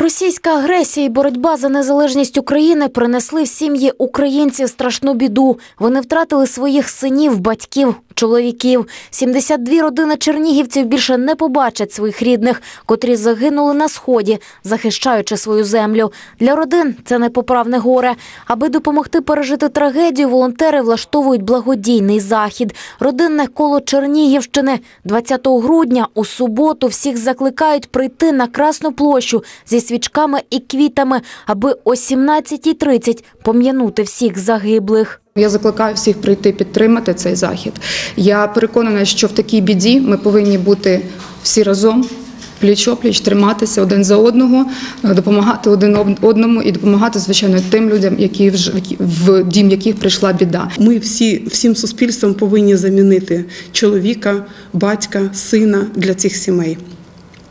Російська агресія і боротьба за незалежність України принесли в сім'ї українців страшну біду. Вони втратили своїх синів, батьків, чоловіків. 72 родини чернігівців більше не побачать своїх рідних, котрі загинули на сході, захищаючи свою землю. Для родин це непоправне горе. Аби допомогти пережити трагедію, волонтери влаштовують благодійний захід. Родинне коло Чернігівщини 20 грудня у суботу всіх закликають прийти на Красну площу зі свічками і квітами, аби о 17.30 пом'янути всіх загиблих. Я закликаю всіх прийти підтримати цей захід. Я переконана, що в такій біді ми повинні бути всі разом. Пліч-опліч, триматися один за одного, допомагати один одному і допомагати, звичайно, тим людям, які в дім яких прийшла біда. Ми всі всім суспільством повинні замінити чоловіка, батька, сина для цих сімей.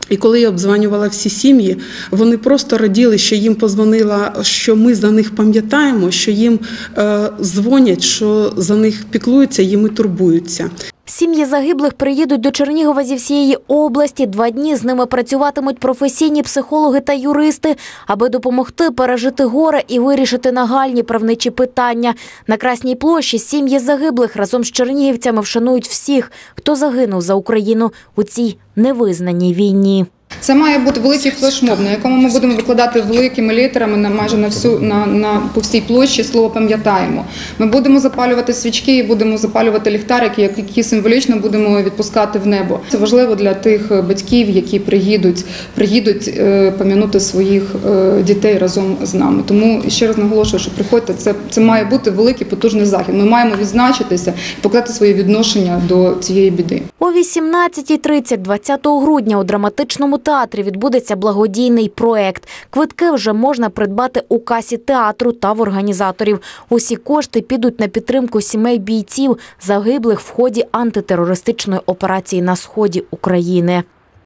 І коли я обзванювала всі сім'ї, вони просто раділи, що їм позвонила, що ми за них пам'ятаємо, що їм е, дзвонять, що за них піклуються, їм і турбуються. Сім'ї загиблих приїдуть до Чернігова зі всієї області. Два дні з ними працюватимуть професійні психологи та юристи, аби допомогти пережити горе і вирішити нагальні правничі питання. На Красній площі сім'ї загиблих разом з чернігівцями вшанують всіх, хто загинув за Україну у цій невизнаній війні. Це має бути великий флешмоб, на якому ми будемо викладати великими літерами на майже на всю на, на по всій площі слово пам'ятаємо. Ми будемо запалювати свічки і будемо запалювати ліхтарики, які- символічно будемо відпускати в небо. Це важливо для тих батьків, які приїдуть, приїдуть е, пам'янути своїх е, дітей разом з нами. Тому ще раз наголошую, що приходьте. Це, це має бути великий потужний захід. Ми маємо відзначитися і показати своє відношення до цієї біди. О 18.30 20 грудня у драматичному театрі відбудеться благодійний проект. Квитки вже можна придбати у касі театру та в організаторів. Усі кошти підуть на підтримку сімей бійців, загиблих в ході антитерористичної операції на сході України.